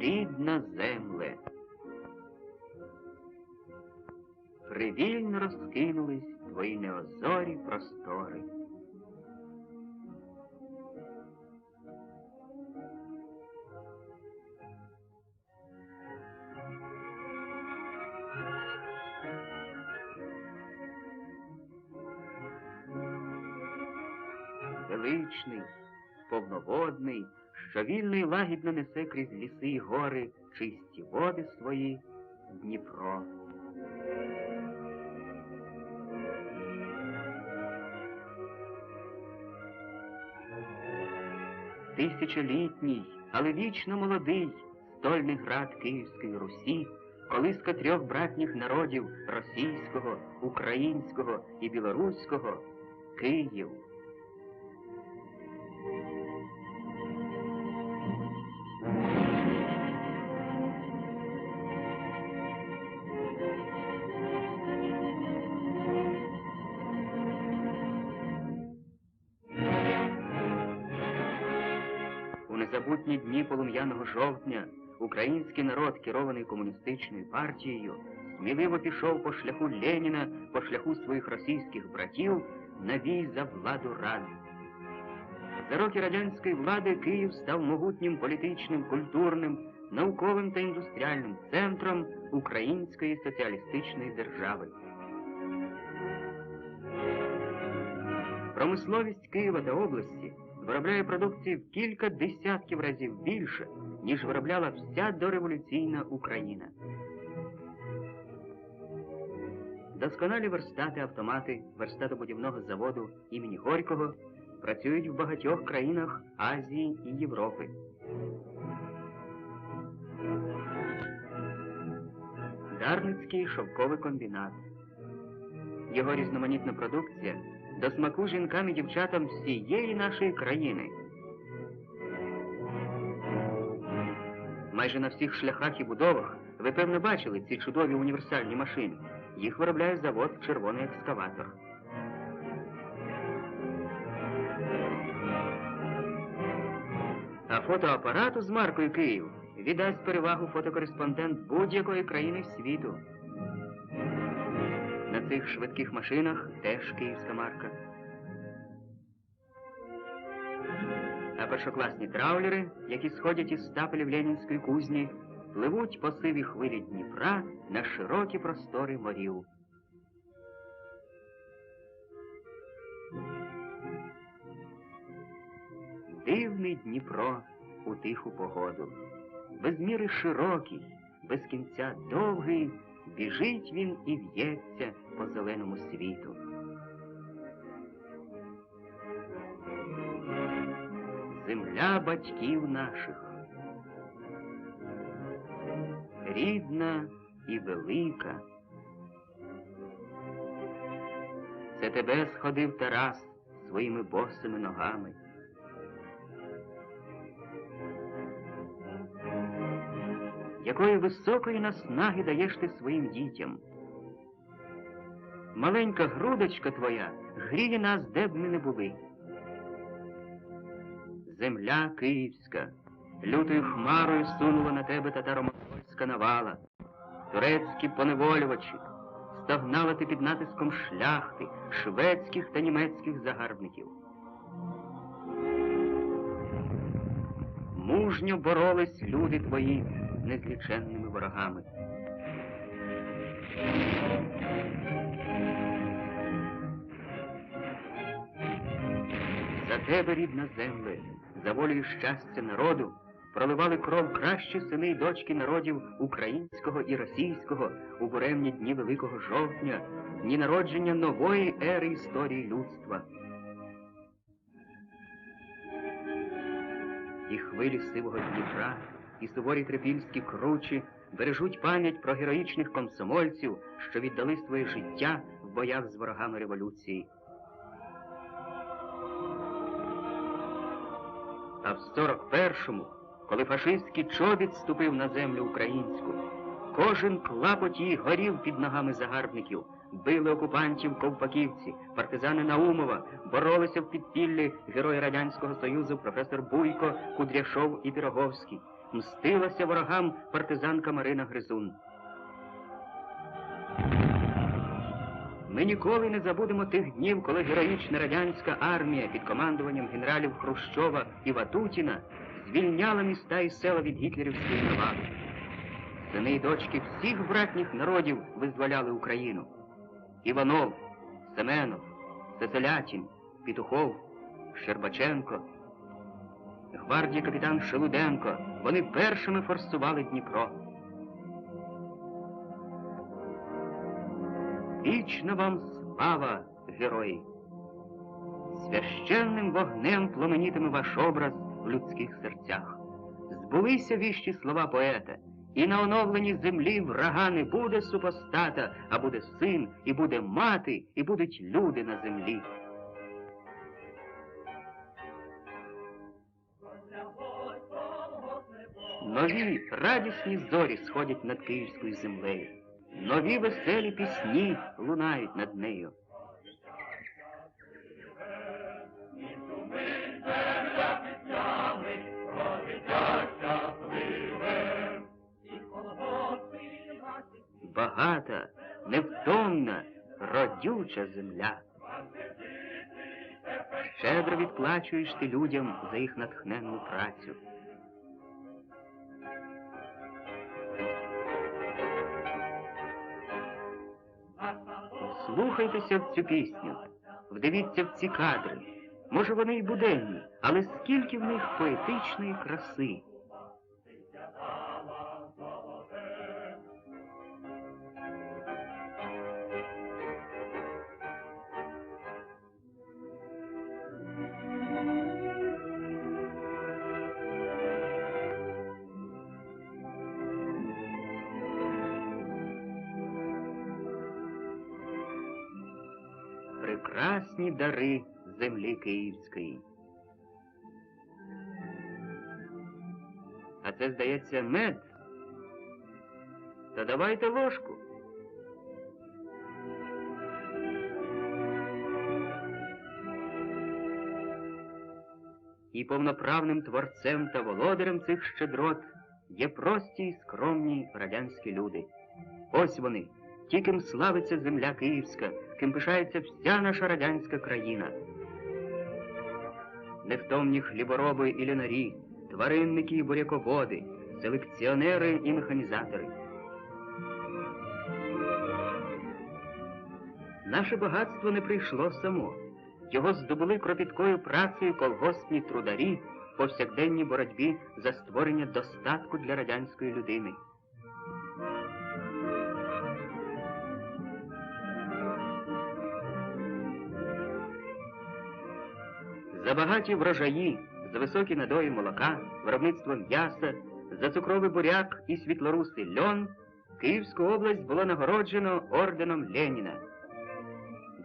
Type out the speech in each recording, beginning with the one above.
рідна земле. Привільно розкинулись твої неозорі простори. Величний, повноводний, що вільно лагідно несе крізь ліси й гори чисті води свої Дніпро. Тисячолітній, але вічно молодий, стольний град Київської Русі, колиска трьох братніх народів російського, українського і білоруського Київ. Незабутні дні полум'яного жовтня український народ, керований комуністичною партією, сміливо пішов по шляху Леніна, по шляху своїх російських братів на бій за владу рад. За роки радянської влади Київ став могутнім політичним, культурним, науковим та індустріальним центром української соціалістичної держави. Промисловість Києва та області виробляє продукції в кілька десятків разів більше, ніж виробляла вся дореволюційна Україна. Досконалі верстати автомати верстатобудівного заводу імені Горького працюють в багатьох країнах Азії і Європи. Дарницький шовковий комбінат. Його різноманітна продукція до смаку жінкам і дівчатам всієї нашої країни. Майже на всіх шляхах і будовах ви певно бачили ці чудові універсальні машини. Їх виробляє завод Червоний екскаватор. А фотоапарату з маркою Київ віддасть перевагу фотокореспондент будь-якої країни світу. Цих швидких машинах теж київська марка. А першокласні траулери, які сходять із стапелів Ленінської кузні, пливуть по сивій хвилі Дніпра на широкі простори морів. Дивний Дніпро у тиху погоду, без міри широкий, без кінця довгий, біжить він і в'ється по зеленому світу. Земля батьків наших, рідна і велика. Це тебе сходив Тарас своїми босими ногами. Якої високої наснаги даєш ти своїм дітям? Маленька грудочка твоя гріє нас, де б ми не були. Земля київська, лютою хмарою сунула на тебе татаро-монгольська навала, турецькі поневолювачі, стогнала ти під натиском шляхти, шведських та німецьких загарбників. Мужньо боролись люди твої незліченними ворогами. Тебе, рідна земле, за волею щастя народу, проливали кров кращі сини й дочки народів українського і російського у буремні дні Великого жовтня, дні народження нової ери історії людства. І хвилі сивого Дніпра, і суворі трипільські кручі бережуть пам'ять про героїчних комсомольців, що віддали своє життя в боях з ворогами революції. А в 41-му, коли фашистський чобіт ступив на землю українську, кожен клапоть її горів під ногами загарбників, били окупантів ковпаківці, партизани Наумова, боролися в підпіллі герої Радянського Союзу професор Буйко, Кудряшов і Піроговський. мстилася ворогам партизанка Марина Гризун. Ми ніколи не забудемо тих днів, коли героїчна радянська армія під командуванням генералів Хрущова і Ватутіна звільняла міста і села від гітлерівської наваги. Сини і дочки всіх братніх народів визволяли Україну. Іванов, Семенов, Цеселятін, Петухов, Щербаченко, гвардії капітан Шелуденко. Вони першими форсували Дніпро. Вічна вам слава, герої! Священним вогнем пломенітиме ваш образ в людських серцях. Збулися віщі слова поета, і на оновленій землі врага не буде супостата, а буде син, і буде мати, і будуть люди на землі. Нові радісні зорі сходять над київською землею. Нові веселі пісні лунають над нею. Багата, невтомна, родюча земля. Щедро відплачуєш ти людям за їх натхненну працю. Слухайтеся в цю пісню, вдивіться в ці кадри. Може, вони й буденні, але скільки в них поетичної краси. Прекрасні дари землі київської. А це, здається, мед. Та давайте ложку. І повноправним творцем та володарем цих щедрот є прості й скромні радянські люди. Ось вони, ті, ким славиться земля київська, ким пишається вся наша радянська країна. Невтомні хлібороби і лінарі, тваринники і буряководи, селекціонери і механізатори. Наше багатство не прийшло само. Його здобули кропіткою працею колгоспні трударі в повсякденній боротьбі за створення достатку для радянської людини. За багаті врожаї, за високі надої молока, виробництво м'яса, за цукровий буряк і світлорусий льон Київську область було нагороджено орденом Леніна.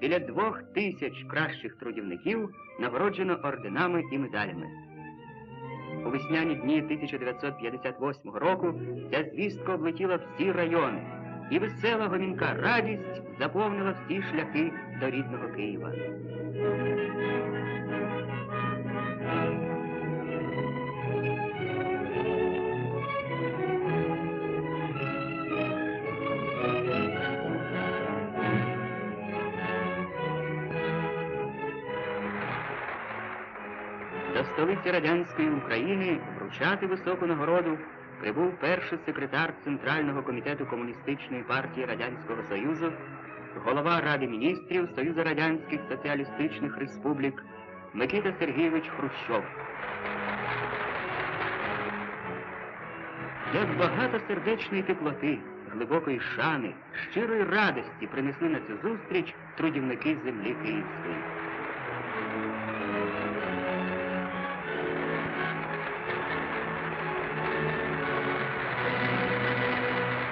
Біля двох тисяч кращих трудівників нагороджено орденами і медалями. У весняні дні 1958 року ця звістка облетіла всі райони, і весела гомінка радість заповнила всі шляхи до рідного Києва. До столиці радянської України вручати високу нагороду прибув перший секретар Центрального комітету Комуністичної партії Радянського Союзу, голова Ради міністрів Союзу Радянських Соціалістичних Республік Микита Сергійович Хрущов. Як багато сердечної теплоти, глибокої шани, щирої радості принесли на цю зустріч трудівники землі Київської.